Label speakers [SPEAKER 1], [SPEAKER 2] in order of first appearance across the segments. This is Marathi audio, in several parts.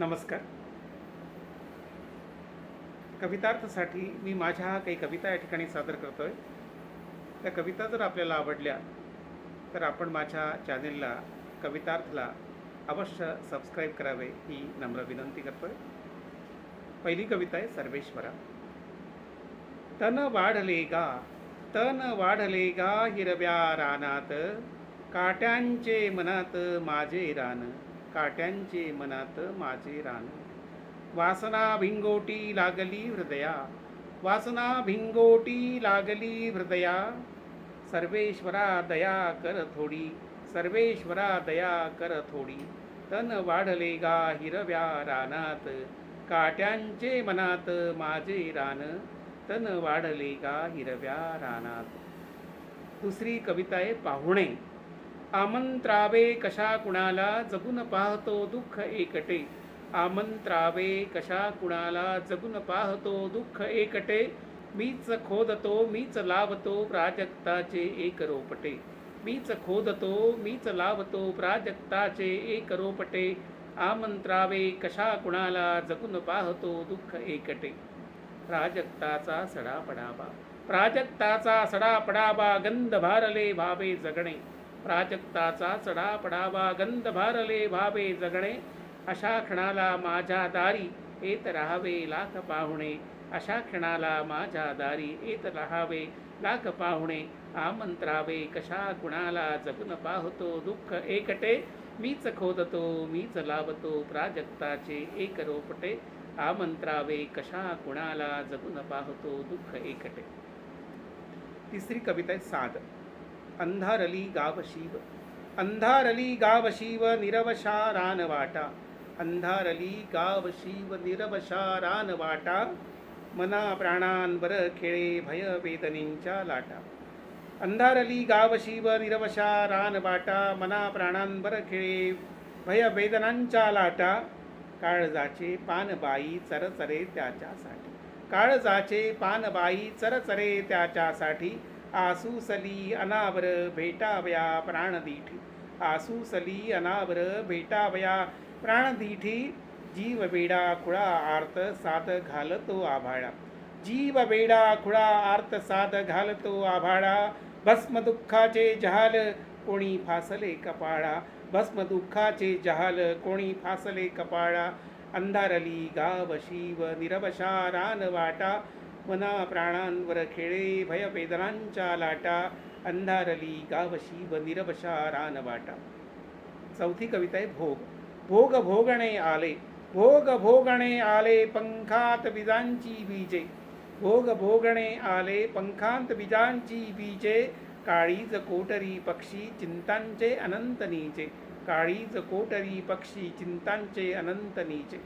[SPEAKER 1] नमस्कार. कवितार्थसाठी मी माझ्या काही कविता या ठिकाणी सादर करतो आहे त्या कविता जर आपल्याला आवडल्या तर आपण माझ्या चॅनेलला कवितार्थला अवश्य सबस्क्राईब करावे ही नम्र विनंती करतो आहे पहिली कविता आहे सर्वेश्वरा. तन वाढले गा तन वाढले गा हिरव्या रानात काट्यांचे मनात माझे रान. काट्यांचे मनात माझे रान. वासना भिंगोटी लागली हृदया. वासना भिंगोटी लागली हृदया. सर्वेश्वरा दया कर थोडी. सर्वेश्वरा दया कर थोडी. तन वाढले गा हिरव्या रानात. काट्यांचे मनात माझे रान. तन वाढले गा हिरव्या रानात. दुसरी कविता आहे पाहुणे. आमंत्रावे कशा कुणाला जगून पाहतो दुःख एकटे. आमंत्रावे कशा कुणाला जगून पाहतो दुःख एकटे. मीच खोदतो मीच लावतो प्राजक्ताचे एक रोपटे. मीच खोदतो मीच लावतो प्राजक्ताचे एक रोपटे. आमंत्रावे कशा कुणाला जगून पाहतो दुःख एकटे. प्राजक्ताचा सडा पडावा प्राजक्ताचा सडा पडावा गंध भारले भावे जगणे. प्राजक्ताचा चढा पडावा गंध भारले भावे जगणे. अशा क्षणाला माझ्या दारी येत राहावे लाख पाहुणे. अशा क्षणाला माझ्या दारी येत राहावे लाख पाहुणे. आमंत्रावे कशा कुणाला जगून पाहतो दुःख एकटे. मीच खोदतो मीच लावतो प्राजक्ताचे एक रोपटे. आमंत्रावे कशा कुणाला जगून पाहतो दुःख एकटे. तिसरी कविता आहे साध. अंधारली गाव शिव अंधारली गाव शिव निरवशा रानवाटा अंधारली गाव शिव निरवशा रानवाटा मना प्राणांवर खेळे भय वेदनेंच्या लाटा। अंधारली गाव शिव निरवशा रानवाटा मना प्राणांवर खेळे भय वेदनांच्या लाटा। काळजाचे पानबाई चरचरे त्याच्यासाठी। काळजाचे पानबाई चरचरे त्याच्यासाठी। आसूसली अनावर भेटावया प्राणदीठी. आसूसली अनावर भेटावया प्राणदीठी. जीव वेडा खुळा आर्त साध घालतो आभाळा. जीव वेडा खुळा आर्त साध घालतो आभाळा. भस्म दुःखाचे जहाल कोणी फासले कपाळा. भस्म दुःखाचे जहाल कोणी फासले कपाळा. अंधारली गाव शिव निरवशा रान वाटा. मना प्राणांवर खेळे भय वेदनांच्या लाटा अंधारली गावशी व निरवशा रान वाटा चौथी कविता आहे भोग. भोग भोगणे आले भोग भोगणे आले पंखात बीजांची बीजे. भोग भोगणे आले पंखांत बीजांची बीजे. काळीज कोटरी पक्षी चिंतांचे अनंत नीचे. काळीज कोटरी पक्षी चिंतांचे अनंत नीचे.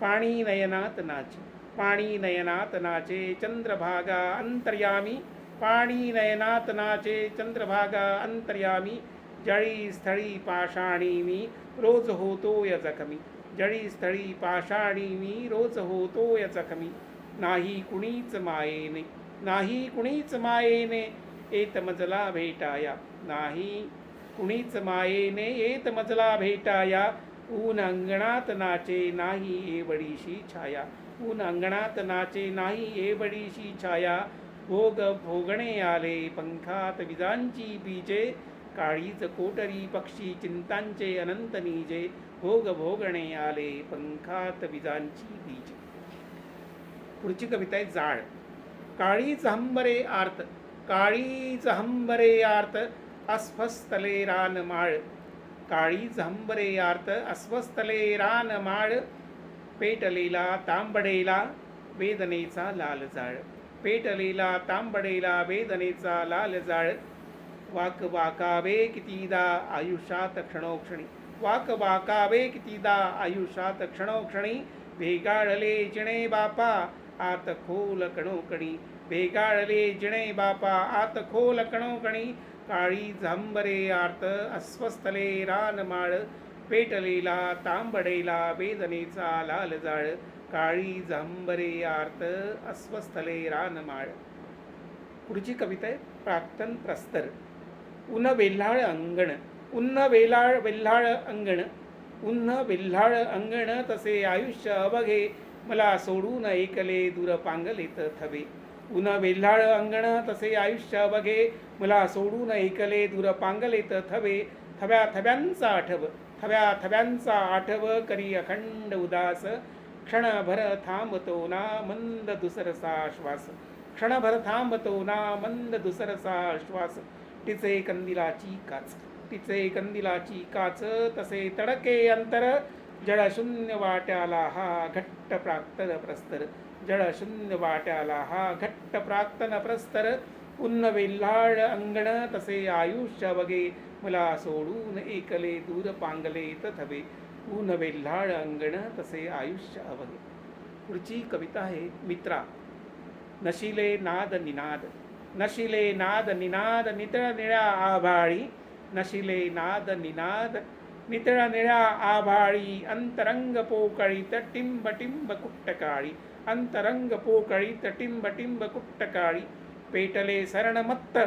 [SPEAKER 1] पाणी नयनात नाचे. पाणी नयनात नाचे चंद्रभागा अंतर्यामी पाणी नयनात नाचे चंद्रभागा अंतर्यामी जळी स्थळी पाषाणी मी रोज होतोय जखमी. जळी स्थळी पाषाणी मी रोज होतोय जखमी. नाही कुणीच मायेने नाही कुणीच मायेने येत मजला भेटाया. नाही कुणीच मायेने येत मजला भेटाया. ऊन अंगणात नाचे नाही एवढीशी छाया. ऊन अंगणात नाचे नाही एवढीशी छाया भोग भोगणे आले पंखात विजांची बीजे काळीच कोटरी पक्षी चिंतांचे अनंत निजे भोग भोगणे आले पंखात विजांची बीजे पुढची कविता आहे जाळ. काळी हंबरे आर्त काळी हंबरे आर्त अस्वस्थले रान माळ. काळी हंबरे आर्त अस्वस्थले रान माळ पेटलेला तांबडेला वेदनेचा लाल जाळ पेटलेला तांबडेला वेदनेचा लाल जाळ वाक वाकावे कितीदा आयुष्यात क्षणोक्षणी वाक वाकावे कितीदा आयुष्यात क्षणोक्षणी भेगाळले जिणे बापा आत खोल कणोकणी भेगाळले जिणे बापा आत खोल कणोकणी काळी झांबरे आर्त अस्वस्थले रानमाळ पेटलेला तांबडेला वेदनेचा लाल जाळ काळी जांबरे आर्त अस्वस्थले रानमाळ. पुढची कविता आहे प्राक्तन प्रस्तर. उन वेल्हाळ अंगण उन्न वेलाळ वेल्हाळ अंगण उन्ह वेल्हाळ अंगण तसे आयुष्य अवघे मला सोडून ऐकले दूर पांगलेत थवे. उन वेल्हाळ अंगण तसे आयुष्य अवघे मला सोडून ऐकले दूर पांगलेत थवे. थव्या थव्यांचा आठव थव्या थव्यांचा आठव करी अखंड उदास. क्षणभर थांबतो ना मंद दुसरसा श्वास क्षणभर थांबतो ना मंद दुसरसा श्वास तिचे कंदिलाची काच तिचे कंदिलाची काच तसे तडके अंतर. जळशून्य वाट्याला हा घट्ट प्राक्तन प्रस्तर. जळशून्य वाट्याला हा घट्ट प्राक्तन प्रस्तर. पुन्न वेल्हाळ अंगण तसे आयुष्य बगे मला सोडून एकले दूर पांगले तथवे. ऊन वेल्हाळ अंगण तसे आयुष्य अवगे पुढची कविता आहे मित्रा. नशिले नाद निनाद. नशिले नाद निनाद नितळ निळ्या आभाळी. नशिले नाद निनाद नितळ निळ्या आभाळी. अंतरंग पोकळीत टिंब टिंब कुट्टकाळी. अंतरंग पोकळीत टिंब टिंब कुट्टकाळी. पेटले सरणमत्त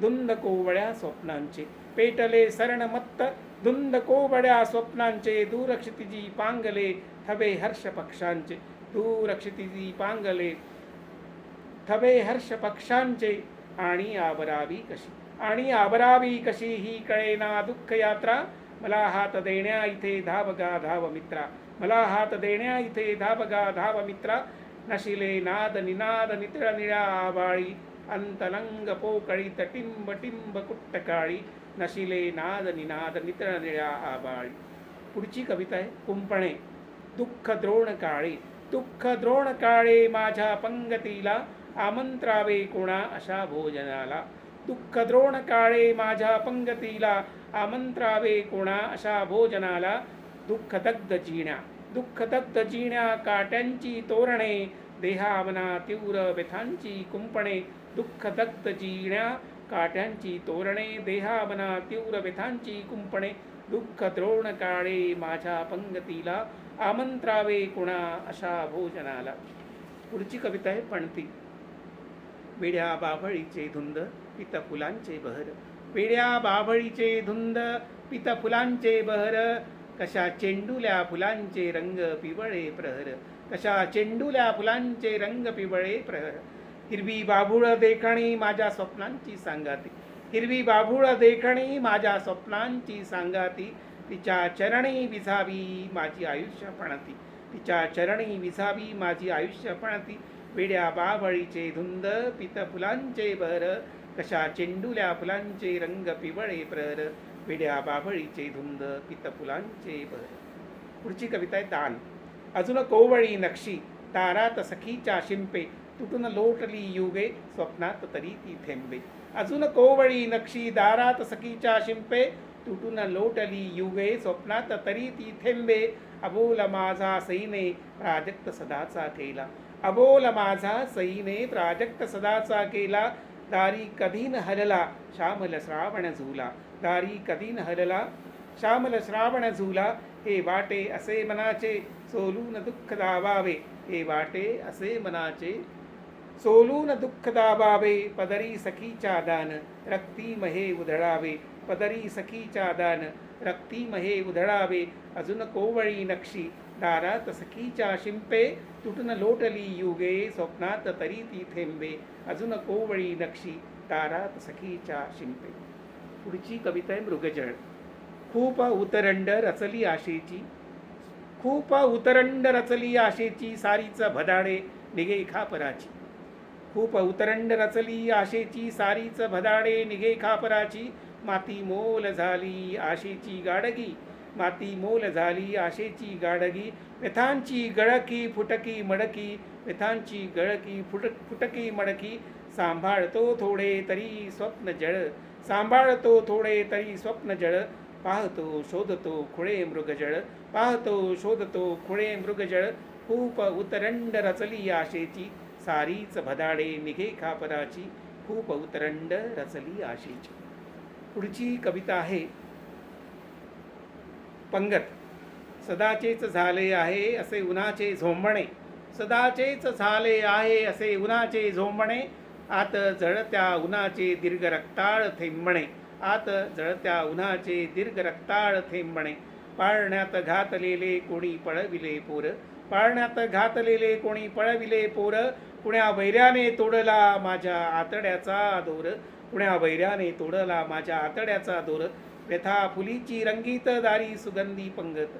[SPEAKER 1] धुंद कोवळ्या स्वप्नांचे. पेटले सरणमत्त धुंद कोवळ्या स्वप्नांचे. दूरक्षितिजी पांगले थवे हर्ष पक्षांचे दूरक्षितिजी पांगले थवे हर्ष पक्षांचे आणि आबरावी कशी? आणि आबरावी कशी ही कळेना दुःख यात्रा मला हात देण्या इथे धावगा धाव मित्रा मला हात देण्या इथे धावगा धाव मित्रा नशिले नाद निनाद नितळ निळा आबाळी अंतलंग पोकळी टिंब टिंब कुट्टकाळी नशिले नाद निनाद नितळ निळ्या आबाळी. पुढची कविता आहे कुंपणे. दुःख द्रोण काळे दुःख द्रोण काळे माझ्या पंगतीला आमंत्रावे कोणा अशा भोजनाला. दुःख द्रोण काळे माझ्या पंगतीला आमंत्रावे कोणा अशा भोजनाला. दुःख दग्ध जिण्या. दुःख दग्ध जिण्या काट्यांची तोरणे. देहावना तीव्र व्यथांची कुंपणे. दुःख दग्ध जिण्या काट्यांची तोरणे देहावना तीव्र व्यथांची कुंपणे दुःख द्रोण काळे माझ्या पंगतीला आमंत्रावे कुणा अशा भोजनाला. पुढची कविता आहे पणती. वेड्या बाभळीचे धुंद पित फुलांचे बहर. वेड्या बाभळीचे धुंद पित फुलांचे बहर. कशा चेंडुल्या फुलांचे रंग पिवळे प्रहर. कशा चेंडुल्या फुलांचे रंग पिवळे प्रहर. हिरवी बाभुळ देखणी माझ्या स्वप्नांची सांगाती. हिरवी बाभुळ देखणी माझ्या स्वप्नांची सांगाती. तिच्या चरणी विझावी माझी आयुष्य पणती. तिच्या चरणी विझावी माझी आयुष्य पणती. वेड्या बाभळीचे धुंद पित फुलांचे भर. कशा चेंडुल्या फुलांचे रंग पिवळे प्रर वेड्या बाभळीचे धुंद पित फुलांचे भर. पुढची कविता आहे दान. अजून कोवळी नक्षी. तारात सखीच्या शिंपे. तुटून लोटली युगे स्वप्नात तरी ती थेंबे. अजून कोवळी नक्षी दारात सखीच्या शिंपे तुटून लोटली युगे स्वप्नात तरी ती थेंबे. अबोल माझा सईने प्राजक्त सदाचा केला. अबोल माझा सईने प्राजक्त सदाचा केला. दारी कधी न हलला श्यामल श्रावण झुला. दारी कधी न हलला श्यामल श्रावण झुला. हे वाटे असे मनाचे सोलून दुःख दावावे हे वाटे असे मनाचे सोलून दुःख दाबावे पदरी सखीच्या दान रक्ती महे उधळावे पदरी सखीच्या दान रक्ती महे उधळावे अजून कोवळी नक्षी दारात सखीच्या शिंपे तुटून लोटली युगे स्वप्नात तरी ती थेंबे अजून कोवळी नक्षी दारात सखीच्या शिंपे. पुढची कविता आहे मृगजळ. खूप उतरंड रचली आशेची खूप उतरंड रचली आशेची सारीच भदाडे निघे खापराची. खूप उतरंड रचली आशेची सारीच भदाडे निघे खापराची. माती मोल झाली आशेची गाडगी. माती मोल झाली आशेची गाडगी. व्यथांची गळकी फुटकी मडकी. व्यथांची गळकी फुट फुटकी मडकी. सांभाळतो थोडे तरी स्वप्न जळ सांभाळतो थोडे तरी स्वप्न जळ पाहतो शोधतो खुळे मृगजळ पाहतो शोधतो खुळे मृगजळ खूप उतरंड रचली आशेची. सारीच भदाडे निघे खापराची खूप उतरंड रचली आशीची. पुढची कविता आहे पंगत. सदाचेच झाले आहे असे उन्हाचे झोंबणे. सदाचेच झाले आहे असे उन्हाचे झोंबणे. आत जळत्या उन्हाचे दीर्घ रक्ताळ थेंबणे. आत जळत्या उन्हाचे दीर्घ रक्ताळ थेंबणे. पाळण्यात घातलेले कोणी पळविले पोर. पाळण्यात घातलेले कोणी पळविले पोर. कुण्या वैऱ्याने तोडला माझ्या आतड्याचा दोर. कुण्या वैऱ्याने तोडला माझ्या आतड्याचा दोर. व्यथा फुलीची रंगीत दारी सुगंधी पंगत.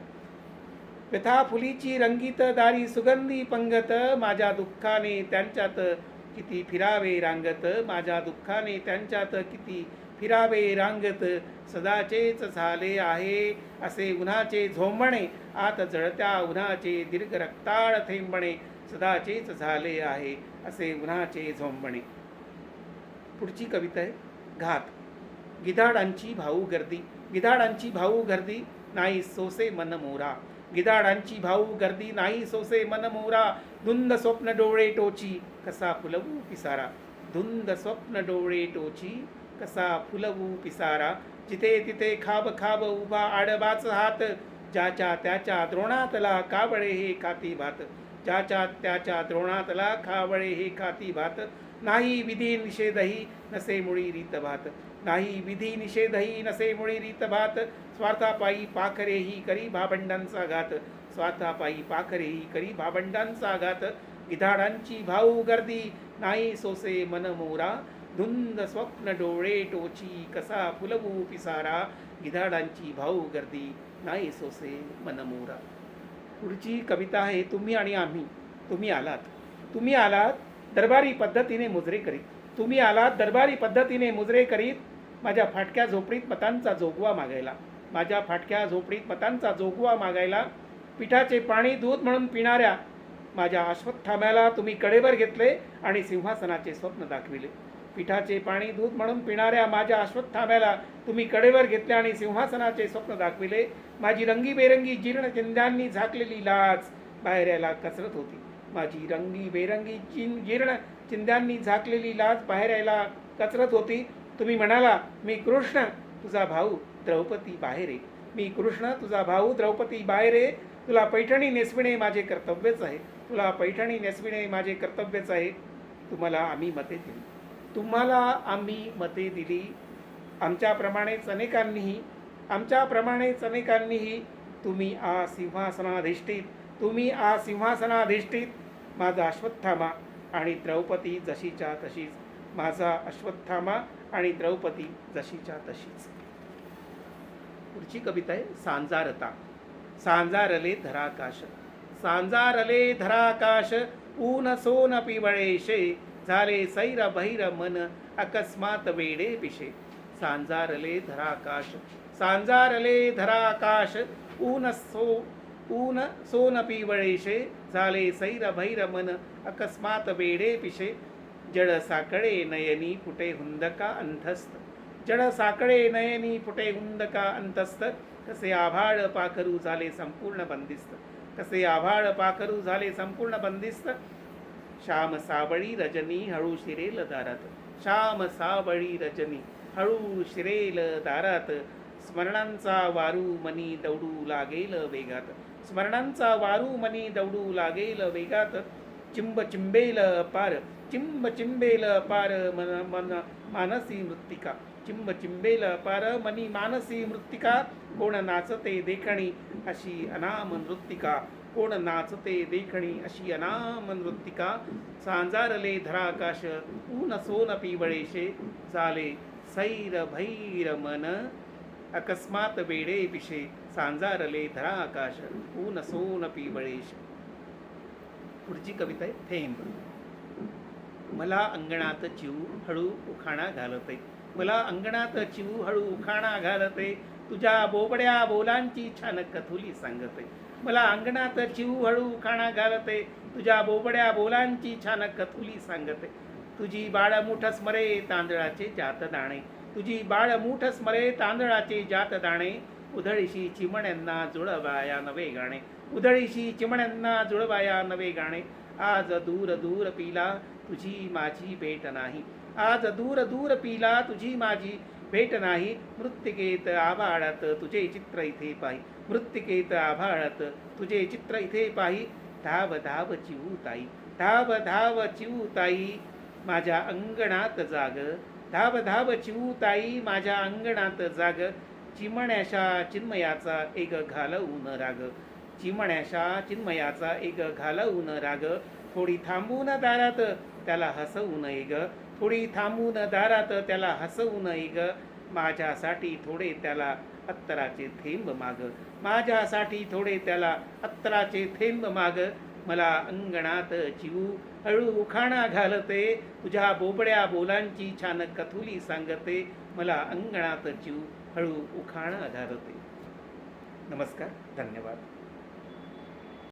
[SPEAKER 1] व्यथा फुलीची रंगीत दारी सुगंधी पंगत. माझ्या दुःखाने त्यांच्यात किती फिरावे रांगत. माझ्या दुःखाने त्यांच्यात किती फिरावे रांगत. सदाचेच झाले आहे असे उन्हाचे झोंबणे. आत जळत्या उन्हाचे दीर्घ रक्ताळ थेंबणे. सदाचेच झाले आहे असे उन्हाचे झोंबणे. पुढची कविता आहे घात. गिधाडांची भाऊ गर्दी. गिधाडांची भाऊ गर्दी नाही सोसे मन मोरा. गिधाडांची भाऊ गर्दी नाही सोसे मन मोरा. धुंद स्वप्न डोळे टोची कसा फुलवू पिसारा. धुंद स्वप्न डोळे टोची कसा फुलवू पिसारा. जिथे तिथे खाब खाब उभा आडबाच हात. ज्याच्या त्याच्या द्रोणातला काबळे हे खाती भात. ज्याच्या त्याच्या द्रोणातला खावळे हे खाती भात. नाही विधी निषेधही नसे मुळी रीत भात. नाही विधी निषेधही नसे मुळी रीत भात. स्वार्थापायी पाखरेही करी भाबंडांचा घात. स्वार्थापायी पाखरेही करी भाबंडांचा घात. गिधाडांची भाऊ गर्दी नाही सोसे मन मोरा. धुंद स्वप्न डोळे टोची कसा फुलवू पिसारा. गिधाडांची भाऊ गर्दी नाही सोसे मन मोरा. पुढची कविता आहे तुम्ही आणि आम्ही तुम्ही आलात. तुम्ही आलात दरबारी पद्धतीने मुजरे करीत. तुम्ही आलात दरबारी पद्धतीने मुजरे करीत. माझ्या फाटक्या झोपडीत मतांचा जोगवा मागायला. माझ्या फाटक्या झोपडीत मतांचा जोगवा मागायला. पिठाचे पाणी दूध म्हणून पिणाऱ्या माझ्या अश्वत्थाम्याला तुम्ही कडेवर घेतले आणि सिंहासनाचे स्वप्न दाखविले. पिठाचे पाणी दूध म्हणून पिणाऱ्या माझ्या अश्वत्थाम्याला तुम्ही कडेवर घेतले आणि सिंहासनाचे स्वप्न दाखविले. माझी रंगीबेरंगी जीर्ण चिंध्यांनी झाकलेली लाज बाहेर यायला कसरत होती. माझी रंगी बेरंगी चिन जीर्ण चिंध्यांनी झाकलेली लाज बाहेर यायला कचरत होती. तुम्ही म्हणाला मी कृष्ण तुझा भाऊ द्रौपदी बाहेर आहे. मी कृष्ण तुझा भाऊ द्रौपदी बाहेर आहे. तुला पैठणी नेसविणे माझे कर्तव्यच आहे. तुला पैठणी नेसविणे माझे कर्तव्यच आहे. तुम्हाला आम्ही मते दिली. तुम्हाला आम्ही मते दिली. आमच्याप्रमाणेच अनेकांनीही आमच्याप्रमाणेच अनेकांनीही तुम्ही आ सिंहासनाधिष्ठित तुम्ही आ सिंहासनाधिष्ठित माझा अश्वत्थामा आणि द्रौपदी जशीच्या तशीच. माझा अश्वत्थामा आणि द्रौपदी जशीच्या तशीच. पुढची कविता आहे सांजारता. सांजारले धराकाश. सांजारले धराकाश ऊन सोन पिवळेशे. झाले सैर बहिर मन अकस्मात वेडे पिशे. सांजारले धराकाश सांजारले धराकाश ऊन सो ऊन सोन पिवळेशे. झाले सैर भैर मन अकस्मात वेडे पिशे. जड साकळे नयनी फुटे हुंदका अंधस्त जड साकळे नयनी फुटे हुंदका अंतस्त कसे आभाळ पाखरू झाले संपूर्ण बंदिस्त. कसे आभाळ पाखरू झाले संपूर्ण बंदिस्त. श्याम सावळी रजनी हळू शिरेल दारात. श्याम सावळी रजनी हळू शिरेल दारात. स्मरणांचा वारू मनी दौडू लागेल वेगात. स्मरणांचा वारू मनी दौडू लागेल वेगात. चिंब चिंबेल पार चिंब चिंबेल पार मन मन मानसी मृत्तिका. चिंब चिंबेल पार मनी मानसी मृत्तिका. कोण नाचते देखणी अशी अनाम नृत्तिका कोण नाचते देखणी अशी अनाम नृत्तिका सांजारले धराकाश ऊन सोन पिवळेशे झाले सैर भैर मन. अकस्मात वेडे पिशे सांजारले धराकाश ऊन सोन पिवळेश पुढची कविता आहे थेंब. मला अंगणात चिऊ हळू उखाणा घालते. मला अंगणात चिऊ हळू उखाणा घालते. तुझ्या बोबड्या बोलांची छान कथुली सांगते. मला अंगणात चिऊ हळू उखाणा घालते तुझ्या बोबड्या बोलांची छान कथुली सांगते. तुझी बाळ मुठ स्मरे तांदळाचे जात दाणे. तुझी बाळ मुठ स्मरे तांदळाचे जात दाणे. उधळीशी चिमण्यांना जुळवाया नवे गाणे. उधळीशी चिमण्यांना जुळवाया नवे गाणे. आज दूर दूर पिला तुझी माझी भेट नाही. आज दूर दूर पिला तुझी माझी भेट नाही मृत्तिकेत आभाळात तुझे चित्र इथे पाही. मृत्तिकेत आभाळात तुझे चित्र इथे पाही. धाव धाव चिऊ ताई. धाव धाव चिऊ ताई माझ्या अंगणात जाग. धाव धाव चिऊ ताई माझ्या अंगणात जाग. चिमण्याशा चिन्मयाचा एक घालवून राग. चिमण्याशा चिन्मयाचा एक घालवून राग. थोडी थांबून दारात त्याला हसवून नये ग. थोडी थांबून दारात त्याला हसवून नये ग. माझ्यासाठी थोडे त्याला अत्तराचे थेंब माग. माझ्यासाठी थोडे त्याला अत्तराचे थेंब माग. मला अंगणात चिवू हळू उखाणा घालते. तुझ्या बोबड्या बोलांची छान कथुली सांगते. मला अंगणात चिवू हळू उखाणा घालते. नमस्कार धन्यवाद.